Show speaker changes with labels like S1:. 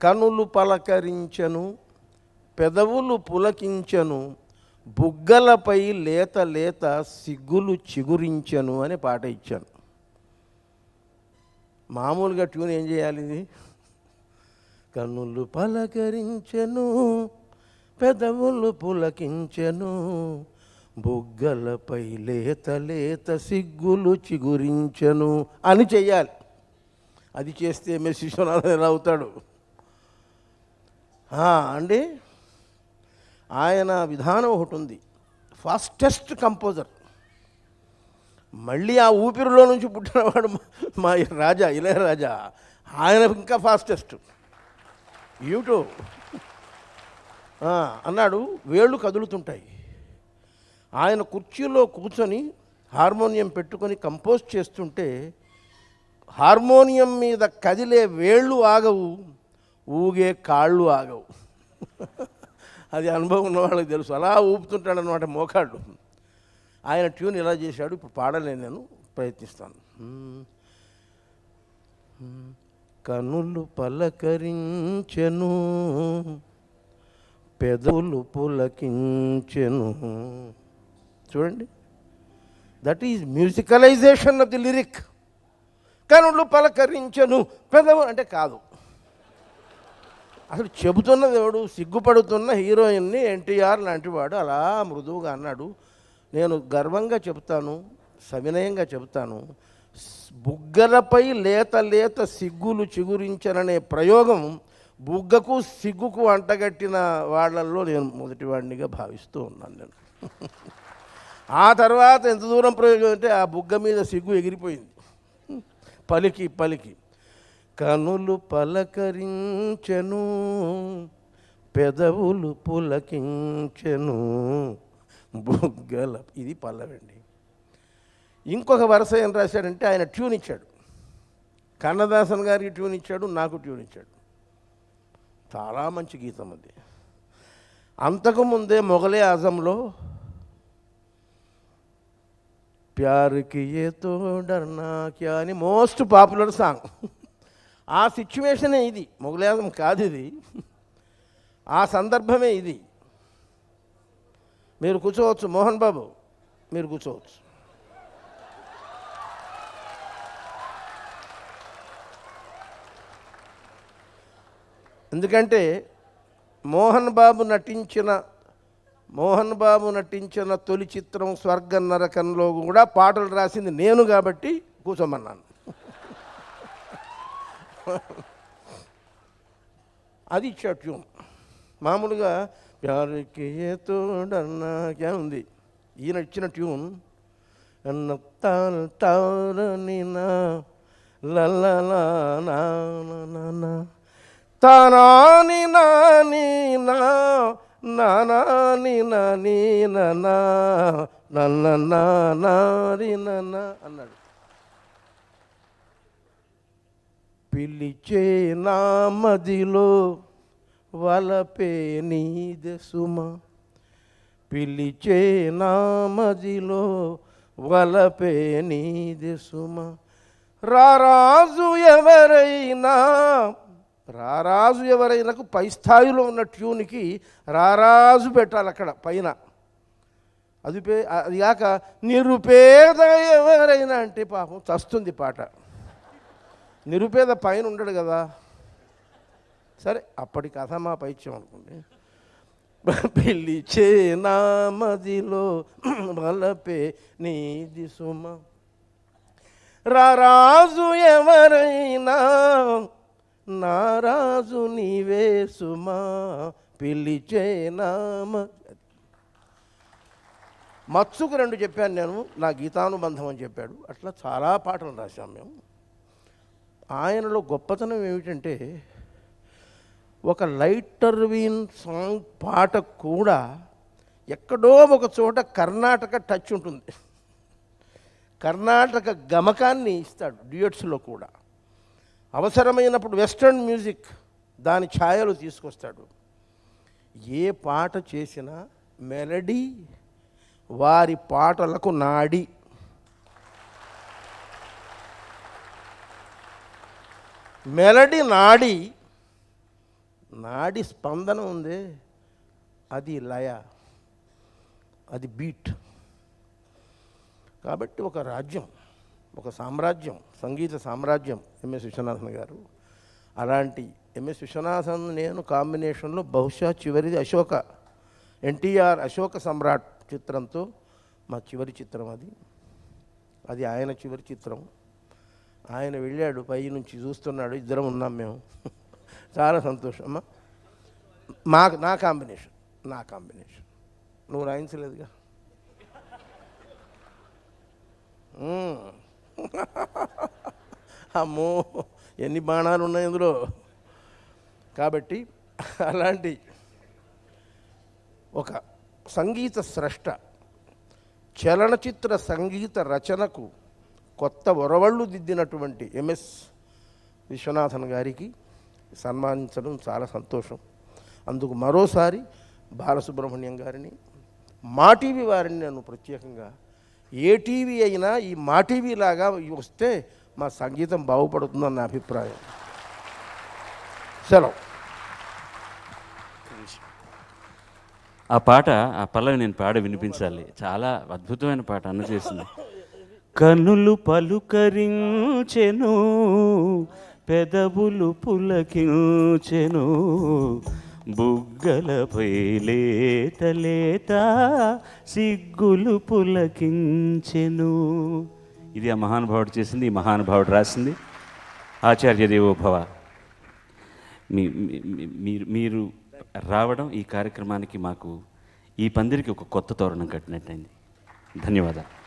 S1: కనులు పలకరించను పెదవులు పులకించెను బుగ్గలపై లేత లేత సిగ్గులు చిగురించెను అని పాట ఇచ్చాను. మామూలుగా ట్యూన్ ఏం చేయాలి ఇది? కన్నులు పలకరించెను పెదవులు పులకించెను బుగ్గలపై లేత లేత సిగ్గులు చిగురించెను అని చెయ్యాలి. అది చేస్తే ఎంఎస్ విశ్వనాథన్ ఎలా అవుతాడు అండి? ఆయన విధానం ఒకటి ఉంది. Fastest composer. మళ్ళీ ఆ ఊపిరిలో నుంచి పుట్టినవాడు మా- రాజా ఇళయరాజా. ఆయన ఇంకా ఫాస్టెస్ట్. యూట్యూబ్ అన్నాడు వేళ్ళు కదులుతుంటాయి. ఆయన కుర్చీలో కూర్చొని హార్మోనియం పెట్టుకొని కంపోజ్ చేస్తుంటే హార్మోనియం మీద కదిలే వేళ్ళు ఆగవు ఊగే కాళ్ళు ఆగవు. అది అనుభవం ఉన్నవాళ్ళకి తెలుసు. అలా ఊపుతుంటాడు అనమాట మోకాళ్ళు. ఆయన ట్యూన్ ఇలా చేశాడు ఇప్పుడు పాడలేను నేను ప్రయత్నిస్తాను. కనులు పలకరించెను పెదవులు పులకించెను. చూడండి. That is musicalization of the lyric కనుడు పలకరించను. పెదవు అంటే కాదు. అసలు చెబుతున్నది ఎవడు? సిగ్గుపడుతున్న హీరోయిన్ని ఎన్టీఆర్ లాంటి వాడు అలా మృదువుగా అన్నాడు. నేను గర్వంగా చెబుతాను సవినయంగా చెబుతాను. బుగ్గలపై లేత లేత సిగ్గులు చిగురించననే ప్రయోగం బుగ్గకు సిగ్గుకు అంటగట్టిన వాళ్ళల్లో నేను మొదటివాడినిగా భావిస్తూ ఉన్నాను నేను. ఆ తర్వాత ఎంత దూరం ప్రయోగం అంటే ఆ బుగ్గ మీద సిగ్గు ఎగిరిపోయింది. పలికి పలికి. కనులు పలకరించెను పెదవులు పులకించెను బుగ్గల ఇది పల్లవండి. ఇంకొక వరుస ఏం రాశాడంటే ఆయన ట్యూన్ ఇచ్చాడు. కన్నదాసన్ గారికి ట్యూన్ ఇచ్చాడు నాకు ట్యూన్ ఇచ్చాడు. చాలా మంచి గీతం అది. అంతకుముందే మొఘలే ఆజంలో ప్యార్ కియే తో డర్నా క్యా అని మోస్ట్ పాపులర్ సాంగ్. ఆ సిచ్యువేషనే ఇది. మొగలేదం కాదు ఇది. ఆ సందర్భమే ఇది. మీరు కూర్చోవచ్చు. మోహన్ బాబు మీరు కూర్చోవచ్చు. ఎందుకంటే మోహన్ బాబు నటించిన మోహన్ బాబు నటించిన తొలి చిత్రం స్వర్గ నరకంలో కూడా పాటలు రాసింది నేను కాబట్టి కూర్చోమన్నాను అది ఇచ్చా ట్యూన్ మామూలుగా ప్యారుకి తోడన్నాకే ఉంది ఈయన ఇచ్చిన ట్యూన్. అన్న తాల్ తారని నా లల్లలా నా తానాని నాని నా నానాని నాని నన్నా నన్న నారి నన్న అన్నాడు. పిలిచే నా మదిలో వలపే నీదె సుమ. పిలిచే నా మదిలో వలపే నీదె సుమ. రారాజు ఎవరైనా రారాజు ఎవరైనాకు పై స్థాయిలో ఉన్న ట్యూన్కి రారాజు పెట్టాలి అక్కడ పైన. అది పే అది కాక నిరుపేద ఎవరైనా అంటే పాపం చస్తుంది పాట. నిరుపేద పైన ఉండడు కదా. సరే అప్పటి కథ మా పైత్యం అనుకోండి. పెళ్ళి చే నా మదిలో నీది సుమ. రారాజు ఎవరైనా నారాజు నీవే సుమా పిలిచే నామ. మత్సుకు రెండు చెప్పాను నేను నా గీతానుబంధం అని చెప్పాడు. అట్లా చాలా పాటలు రాశాం మేము. ఆయనలో గొప్పతనం ఏమిటంటే ఒక లైటర్ వీన్ సాంగ్ పాట కూడా ఎక్కడో ఒక చోట కర్ణాటక టచ్ ఉంటుంది. కర్ణాటక గమకాన్ని ఇస్తాడు డ్యూయట్స్లో కూడా. అవసరమైనప్పుడు వెస్ట్రన్ మ్యూజిక్ దాని ఛాయలు తీసుకొస్తాడు. ఏ పాట చేసినా మెలడీ వారి పాటలకు నాడి. మెలడీ నాడి. నాడి స్పందన ఉంది అది లయ అది బీట్. కాబట్టి ఒక రాజ్యం. ఒక సామ్రాజ్యం సంగీత సామ్రాజ్యం ఎంఎస్ విశ్వనాథన్ గారు. అలాంటి ఎంఎస్ విశ్వనాథన్ నేను కాంబినేషన్లో బహుశా చివరిది అశోక ఎన్టీఆర్ అశోక సమ్రాట్ చిత్రంతో మా చివరి చిత్రం అది. అది ఆయన చివరి చిత్రం. ఆయన వెళ్ళాడు పై నుంచి చూస్తున్నాడు ఇద్దరం ఉన్నాం మేము. చాలా సంతోషం. అమ్మా మా నా కాంబినేషన్ నా కాంబినేషన్. నువ్వు రాయించలేదుగా? అమ్మో ఎన్ని బాణాలు ఉన్నాయి ఇందులో? కాబట్టి అలాంటి ఒక సంగీత స్రష్ట చలనచిత్ర సంగీత రచనకు కొత్త ఒరవళ్ళు దిద్దినటువంటి ఎంఎస్ విశ్వనాథన్ గారికి సన్మానించడం చాలా సంతోషం. అందుకు మరోసారి బాలసుబ్రహ్మణ్యం గారిని మా టీవీ వారిని నేను ప్రత్యేకంగా ఏ టీవీ అయినా ఈ మా టీవీ లాగా వస్తే మా సంగీతం బాగుపడుతుందని నా అభిప్రాయం. సెలవు.
S2: ఆ పాట ఆ పల్లవి నేను పాడ వినిపించాలి. చాలా అద్భుతమైన పాట అన్న చేసింది. కనులు పలుకరించెను పెదవులు పులకించెను బుగ్గలపై లేత లేత సిగ్గులు పులకించెను. ఇది ఆ మహానుభావుడు చేసింది ఈ మహానుభావుడు రాసింది. ఆచార్య దేవోభవ. మీ మీ- మీరు మీరు రావడం ఈ కార్యక్రమానికి మాకు ఈ పందిరికి ఒక కొత్త తోరణం కట్టినట్టయింది. ధన్యవాదాలు.